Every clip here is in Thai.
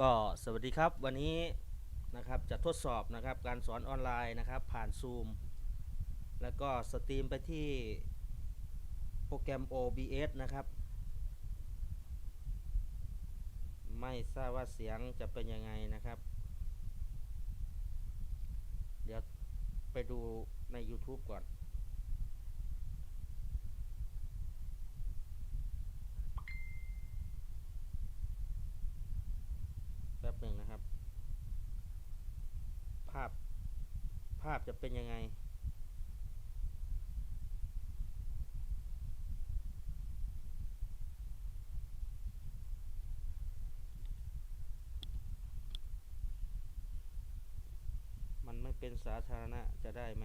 ก็สวัสดีครับวันนี้นะครับจะทดสอบนะครับการสอนออนไลน์นะครับผ่าน Zoom แล้วก็สตรีมไปที่โปรแกรม OBS นะครับ ไม่ทราบว่าเสียงจะเป็นยังไงนะครับ เดี๋ยวไปดูใน YouTube ก่อน แป๊บหนึ่งนะครับ ภาพ ภาพ จะเป็นยังไง มันไม่เป็นสาธารณะจะได้ไหม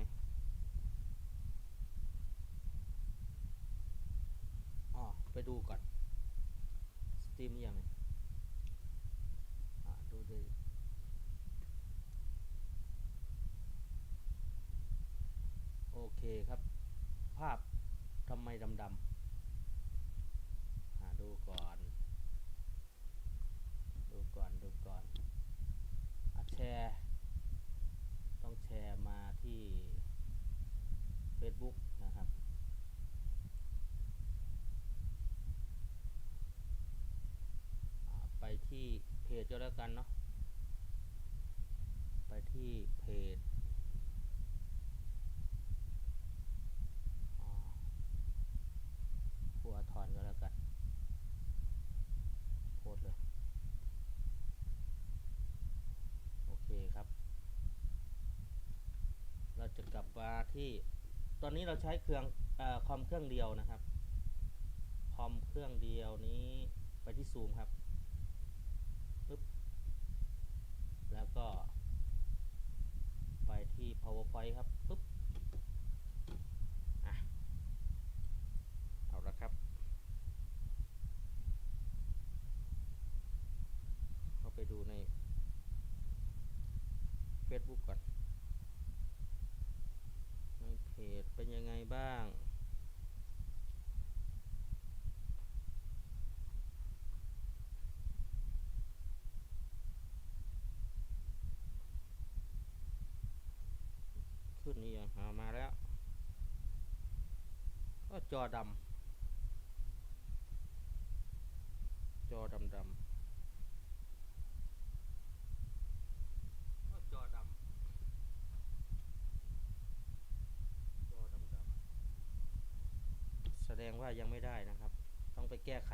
อ๋อไปดูก่อน สตรีมยังไงอะดูดิโอเครับ ภาพทำไมดำๆอะดูก่อน ดูก่อนดูก่อนอแชร์ ต้องแชร์มาที่ Facebook นะครับไปที่เพจก็แล้วกันเนาะไปที่เพจอ่าครัวทอนก็แล้วกัน โพสต์เลย โอเคครับ เรา จะกลับมาที่ ตอนนี้เราใช้เครื่องอคอมเครื่องเดียวนะครับ คอมเครื่องเดียวนี้ไปที่ซูมครับปึ๊บแล้วก็ ไปที่ powerpoint ครับปึ๊บอะเอาละครับ เข้าไปดูใน Facebook ก่อน เพจเป็นยังไงบ้างขึ้นนี่ยังหามาแล้ว ก็จอดำ จอดำดำก็จอดำ จอดำดำแสด งว่ายังไม่ได้นะครับ ต้องไปแก้ไข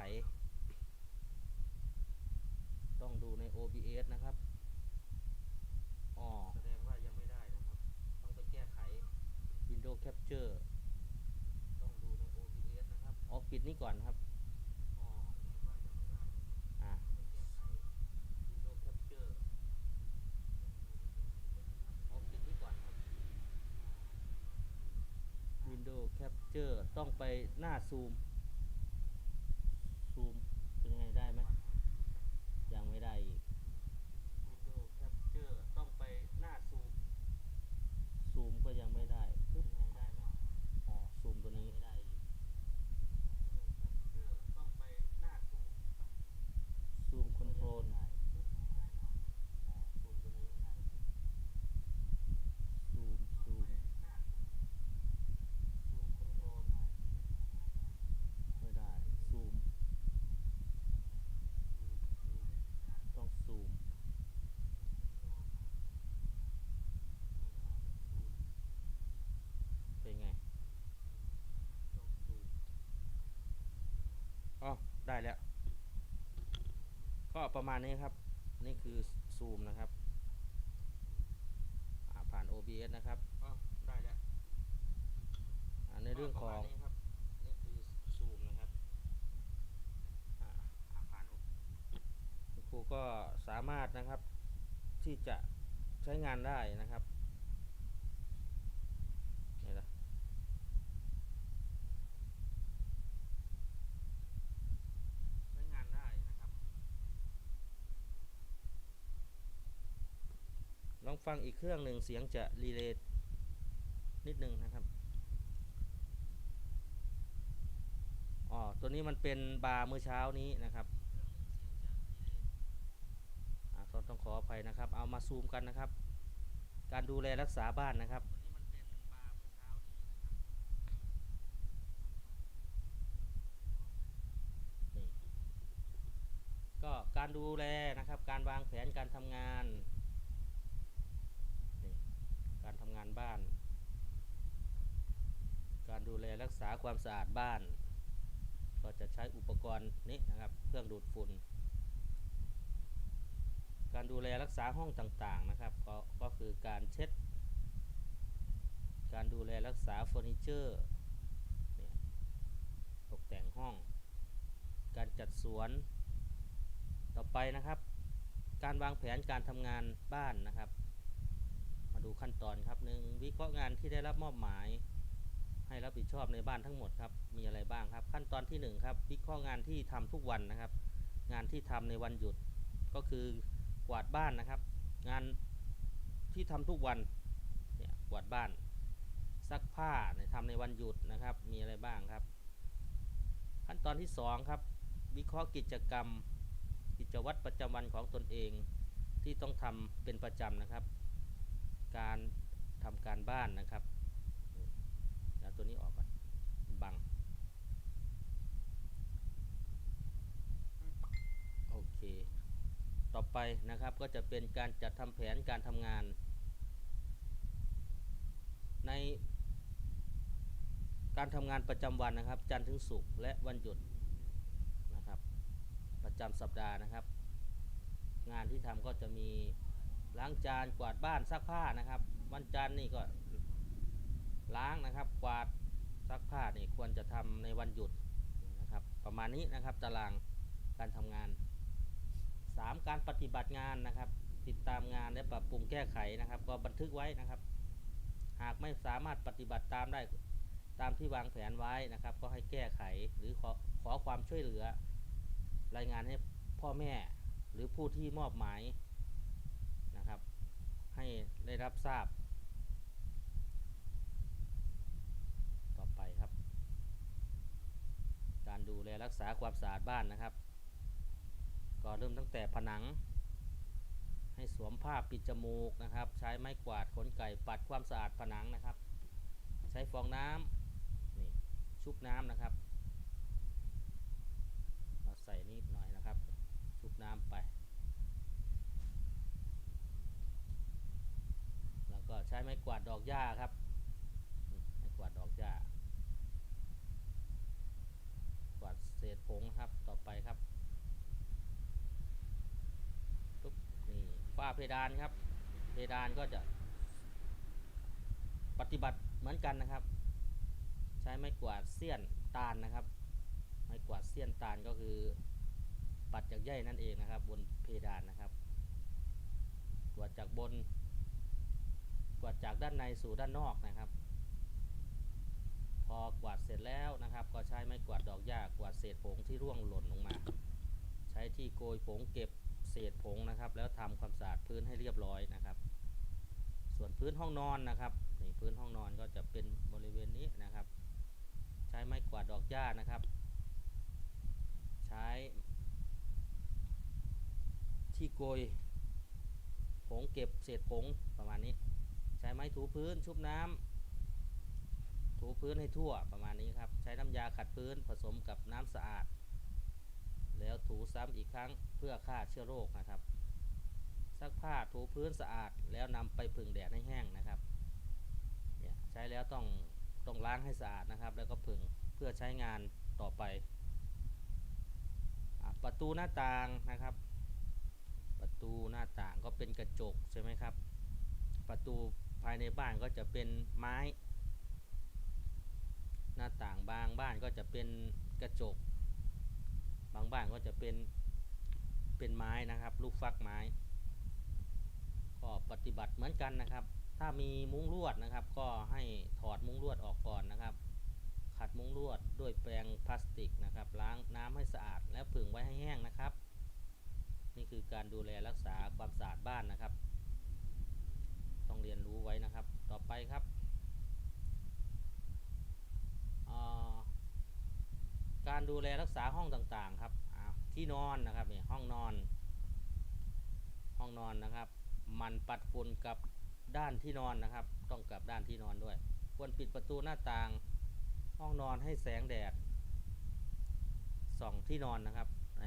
ต้องดูใน OBS นะครับอ๋อแสดงว่ายังไม่ได้นะครับ ต้องไปแก้ไข Windows Capture ต้องดูใน OBS นะครับอ๋อปิดนี่ก่อนครับ อ๋อ แสดงว่ายังไม่ได้นะครับ อ่าต้องไปแก้ไข Windows Capture อ๋อ ปิดนี่ก่อนครับ Windows Capture ต้องไปหน้าซูมซูม เป็นไงได้ไหม ยังไม่ได้อีก Windows Capture ต้องไปหน้าซูม ซูมก็ยังไม่ได้ปึ๊บไงได้ไหมอ๋อ ซูมตัวนี้ไม่ได้อีก Capture ต้องไปหน้าซูม ซูมคอนโทรลปึ๊บไงได้ไหมอ๋อ ซูมตัวนี้ไม่ได้ ซูม ซูม ซูมคอนโทรลไม่ได้ ซูม ต้องซูม เป็นไง ต้องซูมอ๋อ ได้แล้ว ก็ประมาณนี้ครับ นี่คือซูมนะครับอ่าผ่าน OBS นะครับอ๋อได้แล้วอ่าในเรื่องของนี่คือซูมนะครับอ่าอ่าผ่านคุณครูก็สามารถนะครับที่จะใช้งานได้นะครับนี่นะใช้งานได้นะครับ ลอง ฟังอีกเครื่องหนึ่งเสียงจะรีเลย์นิดนึงนะครับอ๋อตัวนี้มันเป็นบาร์เมื่อเช้านี้นะครับอ่าต้องขออภัยนะครับ เอามาซูมกันนะครับ การดูแลรักษาบ้านนะครับก็การดูแลนะครับ การวางแผนการทำงาน งานบ้าน การดูแลรักษาความสะอาดบ้าน ก็จะใช้อุปกรณ์นี้นะครับเครื่องดูดฝุ่น การดูแลรักษาห้องต่างๆนะครับ ก็ก็คือการเช็ด การดูแลรักษาเฟอร์นิเจอร์ตกแต่งห้อง การจัดสวนต่อไปนะครับ การวางแผนการทำงานบ้านนะครับ ดูขั้นตอนครับหนึ่งวิเคราะห์งานที่ได้รับมอบหมาย ให้รับผิดชอบในบ้านทั้งหมดครับมีอะไรบ้างครับ ขั้นตอนที่หนึ่งครับวิเคราะห์งานที่ทำทุกวันนะครับ งานที่ทำในวันหยุดก็คือกวาดบ้านนะครับ งานที่ทำทุกวันเนี่ยกวาดบ้านซักผ้าเนี่ยทำในวันหยุดนะครับ มีอะไรบ้างครับ ขั้นตอนที่สองครับวิเคราะห์กิจกรรม กิจวัตรประจำวันของตนเองที่ต้องทำเป็นประจำนะครับ การทำการบ้านนะครับเดี๋ยวตัวนี้ออกก่อนมันบัง โอเค ต่อไปนะครับก็จะเป็นการจัดทำแผนการทำงาน ในการทำงานประจำวันนะครับ จันทร์ถึงศุกร์และวันหยุดนะครับ ประจำสัปดาห์นะครับ งานที่ทำก็จะมี ล้างจานกวาดบ้านซักผ้านะครับ วันจันทร์นี่ก็ล้างนะครับ กวาดซักผ้านี่ควรจะทำในวันหยุดนะครับ ประมาณนี้นะครับตารางการทำงาน 3 การปฏิบัติงานนะครับ ติดตามงานและปรับปรุงแก้ไขนะครับ ก็บันทึกไว้นะครับ หากไม่สามารถปฏิบัติตามได้ตามที่วางแผนไว้นะครับ ก็ให้แก้ไขหรือขอขอความช่วยเหลือ รายงานให้พ่อแม่หรือผู้ที่มอบหมาย ให้ได้รับทราบ ต่อไปครับ การดูแลรักษาความสะอาดบ้านนะครับ ก็เริ่มตั้งแต่ผนัง ให้สวมผ้าปิดจมูกนะครับ ใช้ไม้กวาดขนไก่ปัดความสะอาดผนังนะครับ ใช้ฟองน้ำนี่ชุบน้ำนะครับ เราใส่นิดหน่อยนะครับ ชุบน้ำไป แล้ว ก็ใช้ไม้กวาดดอกหญ้าครับไม้กวาดดอกหญ้า กวาดเศษผงครับต่อไปครับปุ๊บนี่ฝ้าเพดานครับ เพดานก็จะ ปฏิบัติเหมือนกันนะครับ ใช้ไม้กวาดเสี้ยนตาลนะครับ ไม้กวาดเสี้ยนตาลก็คือ ปัดจากใยนั่นเองนะครับ บนเพดานนะครับ กวาดจากบน กวาดจากด้านในสู่ด้านนอกนะครับ พอกวาดเสร็จแล้วนะครับ ก็ใช้ไม้กวาดดอกหญ้ากวาดเศษผงที่ร่วงหล่นลงมา ใช้ที่โกยผงเก็บเศษผงนะครับ แล้วทำความสะอาดพื้นให้เรียบร้อยนะครับ ส่วนพื้นห้องนอนนะครับนี่พื้นห้องนอนก็จะเป็นบริเวณนี้นะครับ ใช้ไม้กวาดดอกหญ้านะครับ ใช้ที่โกยผงเก็บเศษผงประมาณนี้ ใช้ไม้ถูพื้นชุบน้ำถูพื้นให้ทั่วประมาณนี้ครับ ใช้น้ำยาขัดพื้นผสมกับน้ำสะอาด แล้วถูซ้ำอีกครั้งเพื่อฆ่าเชื้อโรคนะครับ ซักผ้าถูพื้นสะอาด แล้วนำไปผึ่งแดดให้แห้งนะครับเนี่ยใช้แล้วต้องต้องล้างให้สะอาดนะครับ แล้วก็ผึ่งเพื่อใช้งานต่อไปอประตูหน้าต่างนะครับ ประตูหน้าต่างก็เป็นกระจกใช่ไหมครับ ประตู ภายในบ้านก็จะเป็นไม้ หน้าต่างบางบ้านก็จะเป็นกระจก บางบ้านก็จะเป็นเป็นไม้นะครับ ลูกฟักไม้ ก็ปฏิบัติเหมือนกันนะครับ ถ้ามีมุ้งลวดนะครับ ก็ให้ถอดมุ้งลวดออกก่อนนะครับ ขัดมุ้งลวดด้วยแปรงพลาสติกนะครับ ล้างน้ำให้สะอาด แล้วผึ่งไว้ให้แห้งนะครับ นี่คือการดูแลรักษาความสะอาดบ้านนะครับ เรียนรู้ไว้นะครับ ต่อไปครับการดูแลรักษาห้องต่างๆครับที่นอนนะครับนี่ห้องนอน ห้องนอนนะครับ มันปัดฝุ่นกับด้านที่นอนนะครับ ต้องกับด้านที่นอนด้วย ควรปิดประตูหน้าต่าง ห้องนอนให้แสงแดดส่องที่นอนนะครับไหน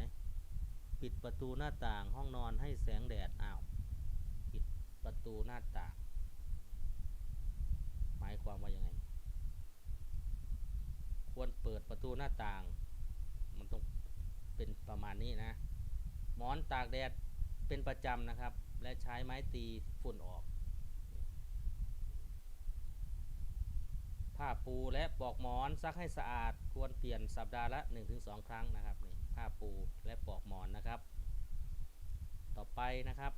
ปิดประตูหน้าต่างห้องนอนให้แสงแดดอ้าวปิดประตูหน้าต่าง มายความว่ายังไง ควรเปิดประตูหน้าต่าง มันต้องเป็นประมาณนี้นะ หมอนตากแดดเป็นประจำนะครับ และใช้ไม้ตีฝุ่นออก ผ้าปูและปลอกหมอนซักให้สะอาด ควรเปลี่ยนสัปดาห์ละ 1-2 ครั้งนะครับนี่ผ้าปูและปลอกหมอนนะครับ ต่อไปนะครับ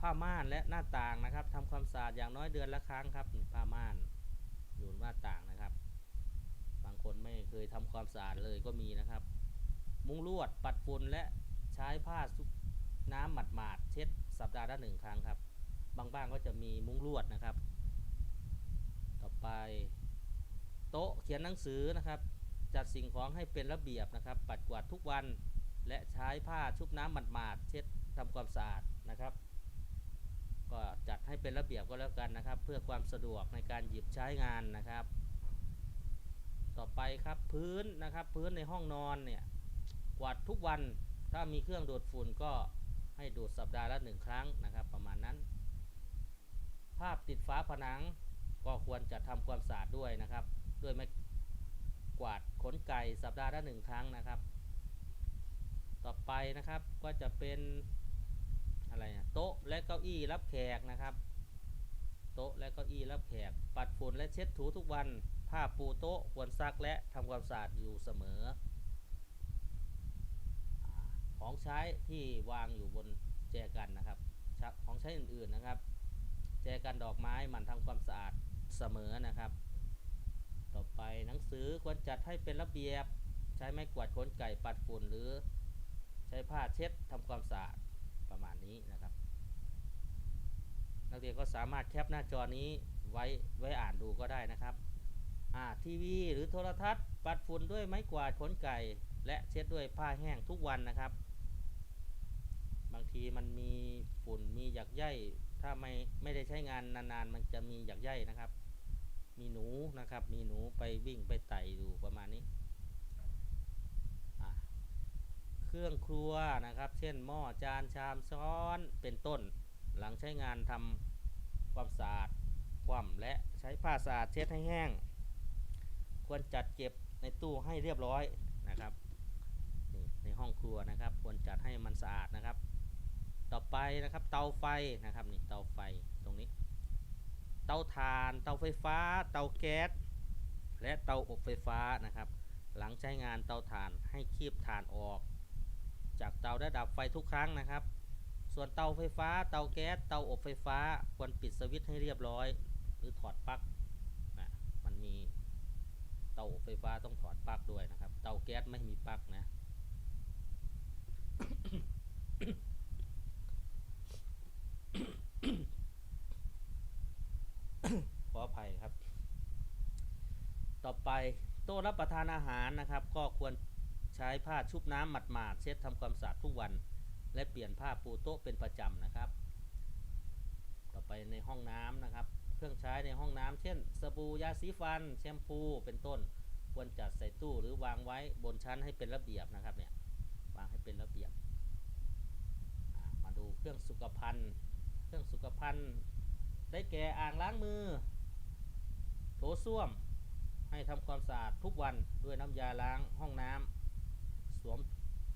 ผ้าม่านและหน้าต่างนะครับทำความสะอาดอย่างน้อยเดือนละครั้งครับผ้าม่านอยู่หน้าต่างนะครับ บางคนไม่เคยทำความสะอาดเลยก็มีนะครับ มุ้งลวดปัดฝุ่นและใช้ผ้าซุกน้ำหมาดๆเช็ดสัปดาห์ละหนึ่งครั้งครับ บางบ้านก็จะมีมุ้งลวดนะครับ ต่อไป โต๊ะเขียนหนังสือนะครับ จัดสิ่งของให้เป็นระเบียบนะครับ ปัดกวาดทุกวันและใช้ผ้าชุบน้ำหมาดๆเช็ดทำความสะอาดนะครับ ก็จัดให้เป็นระเบียบก็แล้วกันนะครับ เพื่อความสะดวกในการหยิบใช้งานนะครับ ต่อไปครับพื้นนะครับพื้นในห้องนอนเนี่ยกวาดทุกวันถ้ามีเครื่องดูดฝุ่นก็ให้ดูดสัปดาห์ละหนึ่งครั้งนะครับ ประมาณนั้น ภาพติดฝาผนังก็ควรจะทำความสะอาดด้วยนะครับ ด้วยไม้กวาดขนไก่สัปดาห์ละหนึ่งครั้งนะครับ ต่อไปนะครับก็จะเป็น อะไรนะโต๊ะและเก้าอี้รับแขกนะครับ โต๊ะและเก้าอี้รับแขก ปัดฝุ่นและเช็ดถูทุกวันผ้าปูโต๊ะควรซักและทำความสะอาดอยู่เสมอ ของใช้ที่วางอยู่บนแจกันนะครับของใช้อื่นๆนะครับ แจกันดอกไม้หมันทำความสะอาดเสมอนะครับ ต่อไปหนังสือควรจัดให้เป็นระเบียบ ใช้ไม้กวาดขนไก่ปัดฝุ่นหรือ ใช้ผ้าเช็ดทำความสะอาด ประมาณนี้นะครับ นักเรียนก็สามารถแคปหน้าจอนี้ไว้ไว้อ่านดูก็ได้นะครับอ่าทีวีหรือโทรทัศน์ ปัดฝุ่นด้วยไม้กวาดขนไก่ และเช็ดด้วยผ้าแห้งทุกวันนะครับ บางทีมันมีฝุ่นมีหยักใยถ้าไม่ไม่ได้ใช้งานนานๆ มันจะมีหยักใยนะครับ มีหนูนะครับ มีหนูไปวิ่งไปไต่อยู่ประมาณนี้อ่า เครื่องครัวนะครับ เช่นหม้อจานชามช้อนเป็นต้น หลังใช้งานทำความสะอาดคว่ำและใช้ผ้าสะอาดเช็ดให้แห้ง ควรจัดเก็บในตู้ให้เรียบร้อยนะครับในห้องครัวนะครับ ควรจัดให้มันสะอาดนะครับ ต่อไปนะครับเตาไฟนะครับนี่เตาไฟตรงนี้ เตาถ่าน เตาไฟฟ้า เตาแก๊สและเตาอบไฟฟ้านะครับ หลังใช้งานเตาถ่านให้คีบถ่านออก จากเตาและดับไฟทุกครั้งนะครับ ส่วนเตาไฟฟ้า เตาแก๊ส เตาอบไฟฟ้า ควรปิดสวิตช์ให้เรียบร้อย หรือถอดปลั๊กนะมันมีเตาอบไฟฟ้าต้องถอดปลั๊กด้วยนะครับ เตาแก๊สไม่มีปลั๊กนะขออภัยครับ ต่อไปโต๊ะรับประทานอาหารนะครับ ก็ควร ใช้ผ้าชุบน้ำหมาดๆเช็ดทำความสะอาดทุกวัน และเปลี่ยนผ้าปูโต๊ะเป็นประจำนะครับ ต่อไปในห้องน้ำนะครับ เครื่องใช้ในห้องน้ำเช่น สบู่ยาสีฟัน แชมพูเป็นต้น ควรจัดใส่ตู้หรือวางไว้บนชั้นให้เป็นระเบียบนะครับเนี่ยวางให้เป็นระเบียบ มาดูเครื่องสุขภัณฑ์ เครื่องสุขภัณฑ์ ได้แก่อ่างล้างมือ โถส้วม ให้ทำความสะอาดทุกวันด้วยน้ำยาล้างห้องน้ำ วม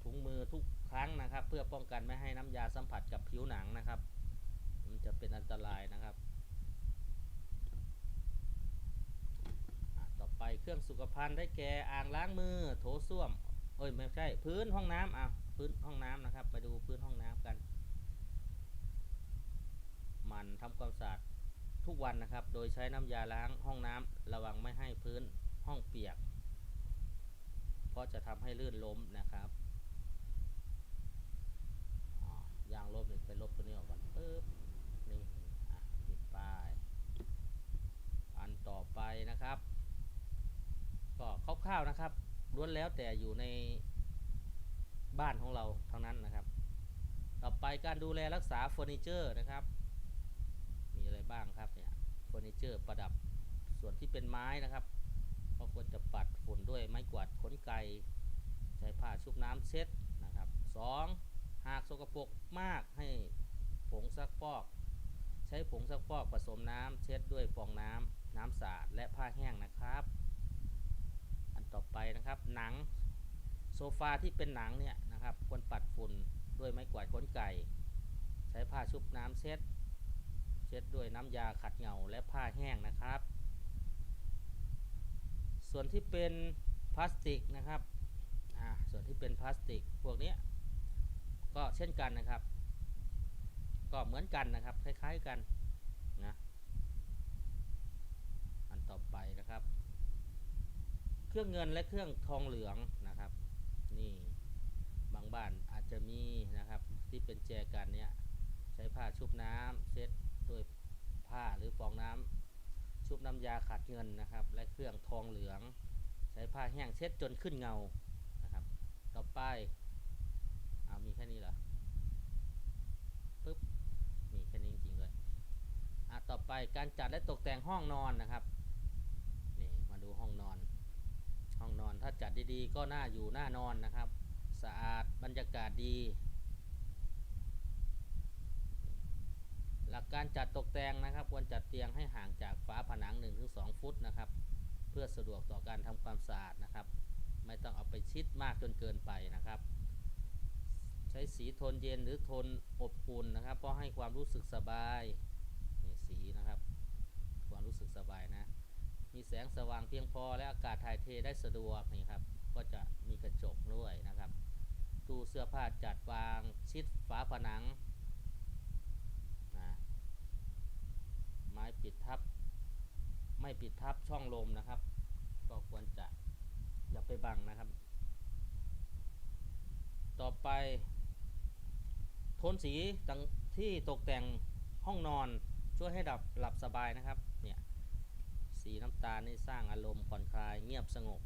ถุงมือทุกครั้งนะครับ เพื่อป้องกันไม่ให้น้ำยาสัมผัสกับผิวหนังนะครับ มันจะเป็นอันตรายนะครับ ต่อไปเครื่องสุขภัณฑ์ได้แก่อ่างล้างมือโถส้วมเอ้ยไม่ใช่พื้นห้องน้ำอะพื้นห้องน้ำนะครับ ไปดูพื้นห้องน้ำกัน มันทำความสะอาดทุกวันนะครับ โดยใช้น้ำยาล้างห้องน้ำระวังไม่ให้พื้นห้องเปียก เพราะจะทำให้ลื่นล้มนะครับยางลบนี่ไปลบตัวนี้ออกก่อนปึ๊บนี่อะปิดป้ายอันต่อไปนะครับ ก็คร่าวๆนะครับล้วนแล้วแต่อยู่ในบ้านของเราทั้งนั้นนะครับ ต่อไปการดูแลรักษาเฟอร์นิเจอร์นะครับ มีอะไรบ้างครับเนี่ยเฟอร์นิเจอร์ประดับส่วนที่เป็นไม้นะครับ ก็ควรจะปัดฝุ่นด้วยไม้กวาดขนไก่ใช้ผ้าชุบน้ำเช็ดนะครับสองหากสกปรกมากให้ผงซักฟอก ใช้ผงซักฟอกผสมน้ำเช็ดด้วยฟองน้ำน้ำสะอาดและผ้าแห้งนะครับ อันต่อไปนะครับหนังโซฟาที่เป็นหนังเนี่ยนะครับควรปัดฝุ่นด้วยไม้กวาดขนไก่ ใช้ผ้าชุบน้ำเช็ด เช็ดด้วยน้ำยาขัดเหงาและผ้าแห้งนะครับ ส่วนที่เป็นพลาสติกนะครับอ่าส่วนที่เป็นพลาสติกพวกนี้ก็เช่นกันนะครับ ก็เหมือนกันนะครับ คล้ายๆกันนะอันต่อไปนะครับ เครื่องเงินและเครื่องทองเหลืองนะครับ นี่บางบ้านอาจจะมีนะครับที่เป็นแจกันเนี้ยใช้ผ้าชุบน้ำเช็ดด้วยผ้าหรือฟองน้ำ ชุบน้ำยาขัดเงินนะครับ และเครื่องทองเหลือง ใช้ผ้าแห้งเช็ดจนขึ้นเงานะครับ ต่อไปเอามีแค่นี้เหรอปึ๊บมีแค่นี้จริงๆด้วยอะต่อไปการจัดและตกแต่งห้องนอนนะครับนี่มาดูห้องนอน ห้องนอนถ้าจัดดีๆ ก็น่าอยู่น่านอนนะครับ สะอาดบรรยากาศดี หลักการจัดตกแต่งนะครับ ควรจัดเตียงให้ห่างจากฝาผนัง 1-2 ฟุตนะครับ เพื่อสะดวกต่อการทำความสะอาดนะครับ ไม่ต้องเอาไปชิดมากจนเกินไปนะครับ ใช้สีโทนเย็นหรือโทนอบอุ่นนะครับ เพราะให้ความรู้สึกสบายนี่สีนะครับ ความรู้สึกสบายนะ มีแสงสว่างเพียงพอและอากาศถ่ายเทได้สะดวกนี่ครับ ก็จะมีกระจกด้วยนะครับ ตู้เสื้อผ้าจัดวางชิดฝาผนังนะไม้ ปิดทับ ไม่ปิดทับช่องลมนะครับ ก็ควรจะอย่าไปบังนะครับ ต่อไปโทนสีต่างที่ตกแต่งห้องนอนช่วยให้ดับหลับสบายนะครับเนี่ยสีน้ำตาลนี่สร้างอารมณ์ผ่อนคลายเงียบสงบ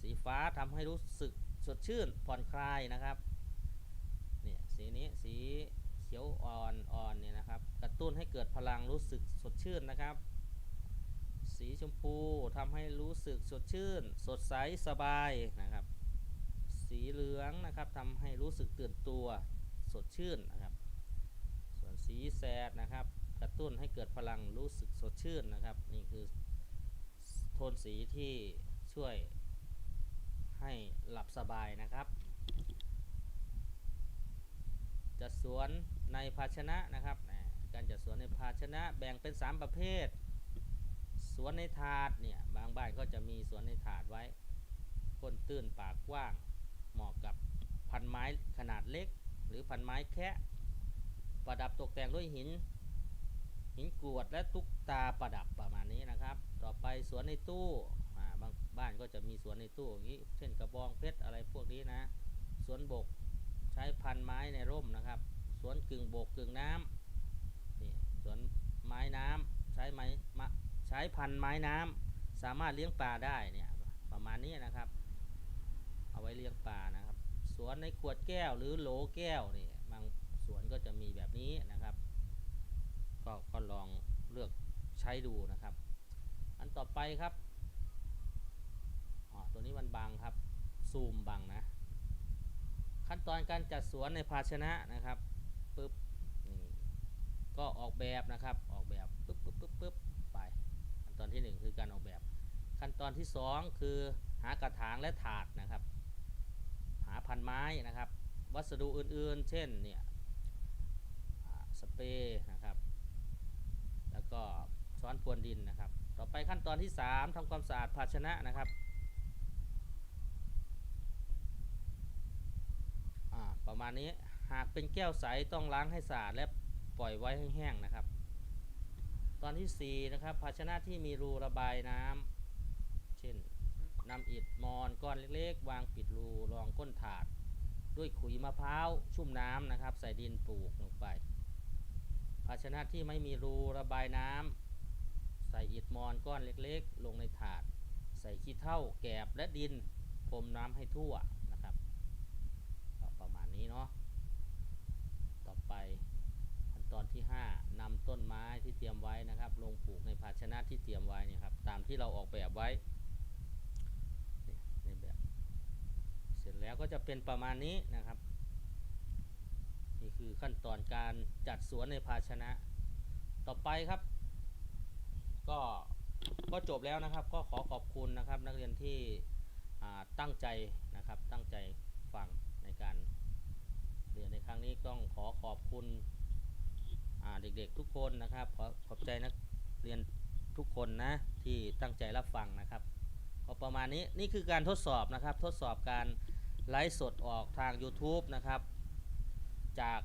สีฟ้าทำให้รู้สึกสดชื่นผ่อนคลายนะครับเนี่ยสีนี้สี ขียวอ่อนอ่อนเนี่ยนะครับ กระตุ้นให้เกิดพลังรู้สึกสดชื่นนะครับ สีชมพูทำให้รู้สึกสดชื่น สดใสสบายนะครับ สีเหลืองนะครับทำให้รู้สึกตื่นตัวสดชื่นนะครับ ส่วนสีแสดนะครับ กระตุ้นให้เกิดพลังรู้สึกสดชื่นนะครับ นี่คือโทนสีที่ช่วยให้หลับสบายนะครับ จัดสวน ในภาชนะนะครับ การจัดสวนในภาชนะแบ่งเป็น 3 ประเภท สวนในถาดเนี่ยบางบ้านก็จะมีสวนในถาดไว้ก้นตื้นปากกว้าง เหมาะกับพันไม้ขนาดเล็ก หรือพันไม้แคะประดับตกแต่งด้วยหิน หินกรวดและตุ๊กตาประดับประมาณนี้นะครับ ต่อไปสวนในตู้าบางบ้านก็จะมีสวนในตู้อย่างนี้ เช่นกระบองเพชรอะไรพวกนี้นะ สวนบกใช้พันไม้ในร่มนะครับ สวนกึ่งบกกึ่งน้ำนี่สวนไม้น้ำใช้ไม้มใช้พันไม้น้ำสามารถเลี้ยงปลาได้เนี่ยประมาณนี้นะครับ เอาไว้เลี้ยงปลานะครับ สวนในขวดแก้วหรือโหลแก้วนี่บางสวนก็จะมีแบบนี้นะครับ ก็ก็ลองเลือกใช้ดูนะครับ อันต่อไปครับอ๋อตัวนี้มันบังครับซูมบังนะ ขั้นตอนการจัดสวนในภาชนะนะครับ ปึ๊บนี่ก็ออกแบบนะครับออกแบบปึ๊บปึ๊บปึ๊บปึ๊บไปขั้นตอนที่หนึ่งคือการออกแบบ ขั้นตอนที่สองคือหากระถางและถาดนะครับ หาพันไม้นะครับ วัสดุอื่นๆ เช่นเนี่ยสเปรย์นะครับ แล้วก็ช้อนพรวนดินนะครับ ต่อไปขั้นตอนที่ 3ทำความสะอาดภาชนะนะครับประมาณนี้ หากเป็นแก้วใสต้องล้างให้สะอาดและปล่อยไว้ให้แห้งนะครับ ตอนที่4นะครับภาชนะที่มีรูระบายน้ำเช่นนำอิฐมอนก้อนเล็กๆ วางปิดรูรองก้นถาด ด้วยขุยมะพร้าวชุ่มน้ำนะครับ ใส่ดินปลูกลงไป ภาชนะที่ไม่มีรูระบายน้ำใส่อิฐมอนก้อนเล็กๆ ลงในถาด ใส่ขี้เถ้าแกบและดินพรมน้ำให้ทั่วนะครับประมาณนี้เนาะ ไปขั้นตอนที่ 5นำต้นไม้ที่เตรียมไว้นะครับ ลงปลูกในภาชนะที่เตรียมไว้นี่ครับตามที่เราออกแบบไว้นี่ในแบบเสร็จแล้วก็จะเป็นประมาณนี้นะครับ นี่คือขั้นตอนการจัดสวนในภาชนะต่อไปครับ ก็ก็จบแล้วนะครับ ก็ขอขอบคุณนะครับ นักเรียนที่ตั้งใจนะครับตั้งใจฟังในการ เรียนในครั้งนี้ต้องขอขอบคุณเด็กๆทุกคนนะครับ ขอขอบใจนักเรียนทุกคนนะที่ตั้งใจรับฟังนะครับก็ประมาณนี้นี่คือการทดสอบนะครับ ทดสอบการไลฟ์สดออกทาง YouTube นะครับ จาก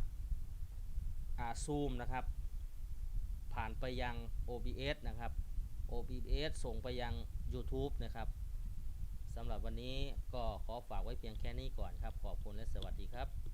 อาซูมนะครับ ผ่านไปยัง OBS นะครับ OBS ส่งไปยัง YouTube นะครับสำหรับวันนี้ก็ขอฝากไว้เพียงแค่นี้ก่อนครับ ขอบคุณและสวัสดีครับ